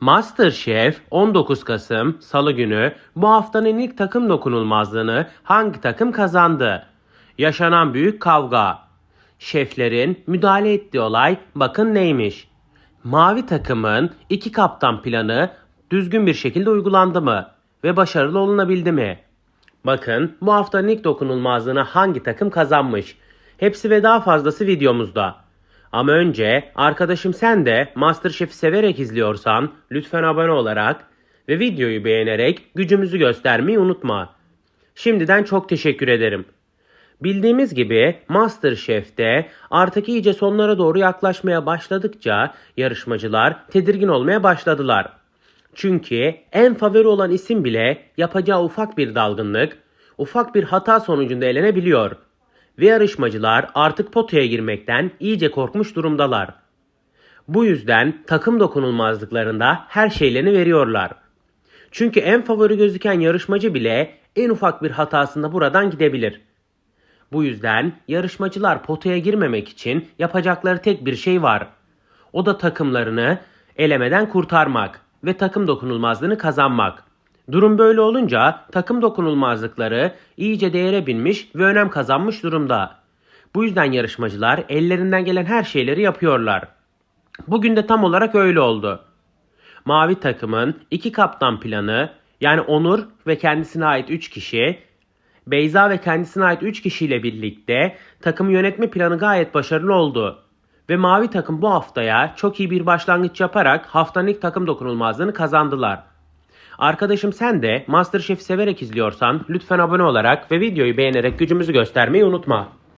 MasterChef 19 Kasım Salı günü bu haftanın ilk takım dokunulmazlığını hangi takım kazandı? Yaşanan büyük kavga. Şeflerin müdahale ettiği olay bakın neymiş? Mavi takımın iki kaptan planı düzgün bir şekilde uygulandı mı? Ve başarılı olunabildi mi? Bakın bu haftanın ilk dokunulmazlığını hangi takım kazanmış? Hepsi ve daha fazlası videomuzda. Ama önce arkadaşım sen de Masterchef'i severek izliyorsan lütfen abone olarak ve videoyu beğenerek gücümüzü göstermeyi unutma. Şimdiden çok teşekkür ederim. Bildiğimiz gibi Masterchef'te artık iyice sonlara doğru yaklaşmaya başladıkça yarışmacılar tedirgin olmaya başladılar. Çünkü en favori olan isim bile yapacağı ufak bir dalgınlık, ufak bir hata sonucunda elenebiliyor. Ve yarışmacılar artık potaya girmekten iyice korkmuş durumdalar. Bu yüzden takım dokunulmazlıklarında her şeylerini veriyorlar. Çünkü en favori gözüken yarışmacı bile en ufak bir hatasında buradan gidebilir. Bu yüzden yarışmacılar potaya girmemek için yapacakları tek bir şey var. O da takımlarını elemeden kurtarmak ve takım dokunulmazlığını kazanmak. Durum böyle olunca takım dokunulmazlıkları iyice değere binmiş ve önem kazanmış durumda. Bu yüzden yarışmacılar ellerinden gelen her şeyleri yapıyorlar. Bugün de tam olarak öyle oldu. Mavi takımın iki kaptan planı yani Onur ve kendisine ait 3 kişi, Beyza ve kendisine ait 3 kişiyle birlikte takım yönetme planı gayet başarılı oldu. Ve mavi takım bu haftaya çok iyi bir başlangıç yaparak haftanın ilk takım dokunulmazlığını kazandılar. Arkadaşım sen de Masterchef'i severek izliyorsan lütfen abone olarak ve videoyu beğenerek gücümüzü göstermeyi unutma.